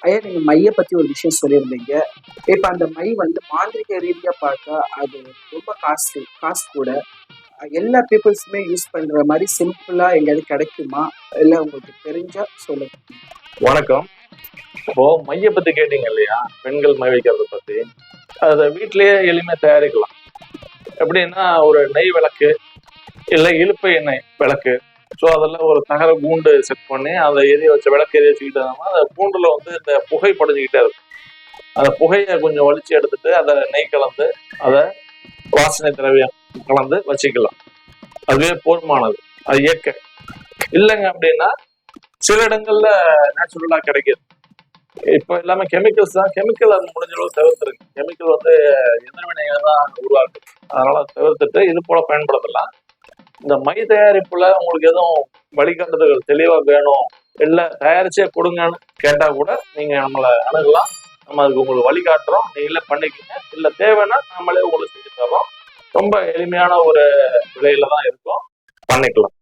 ஐயா நீங்க மைய பத்தி ஒரு விஷயம் சொல்லியிருந்தீங்க. இப்ப அந்த மை வந்து மாந்திரிக ரீதியா பார்த்தா அது ரொம்ப காஸ்ட்லி காசு கூட. எல்லா பீப்புள்ஸுமே யூஸ் பண்ற மாதிரி சிம்பிளா எங்கேயாவது கிடைக்குமா? இல்ல உங்களுக்கு தெரிஞ்சா சொல்லுங்க. வணக்கம். இப்போ மைய பத்தி கேட்டீங்க இல்லையா? பெண்கள் மை வைக்கிறத பத்தி. அதை வீட்டிலேயே எளிமையா தயாரிக்கலாம். எப்படின்னா ஒரு நெய் விளக்கு இல்லை இழுப்பை எண்ணெய் விளக்கு. ஸோ அதெல்லாம் ஒரு தகர கூண்டு செட் பண்ணி அதை எரிய வச்ச விளக்கு எரிய வச்சுக்கிட்டோம்னா அந்த கூண்டில் வந்து இந்த புகை படிஞ்சுக்கிட்டே இருக்கும். அந்த புகையை கொஞ்சம் வலிச்சு எடுத்துட்டு அதை நெய் கலந்து அதை வாசனை திரவியம் கலந்து வச்சுக்கலாம். அதுவே போர்மானது அது இயற்கை. இல்லைங்க அப்படின்னா சில இடங்கள்ல நேச்சுரலா கிடைக்குது. இப்போ எல்லாமே கெமிக்கல்ஸ் தான். கெமிக்கல் அது முடிஞ்ச அளவு தவிர்த்துருங்க. கெமிக்கல் வந்து எதிர்வினைகள் தான் உருவாக்குது. அதனால தவிர்த்துட்டு இது போல பயன்படுத்தலாம். இந்த மை தயாரிப்புல உங்களுக்கு எதுவும் வழிகாட்டுதல்கள் தெளிவா வேணும் இல்ல தயாரிச்சே கொடுங்கன்னு கேட்டா கூட நீங்க நம்மளை அணுகலாம். நம்ம அதுக்கு உங்களுக்கு வழிகாட்டுறோம் நீங்களே பண்ணிக்கோங்க. இல்ல தேவைன்னா நம்மளே உங்களுக்கு செஞ்சு தரோம் ரொம்ப எளிமையான ஒரு விலையில தான் இருக்கும். பண்ணிக்கலாம்.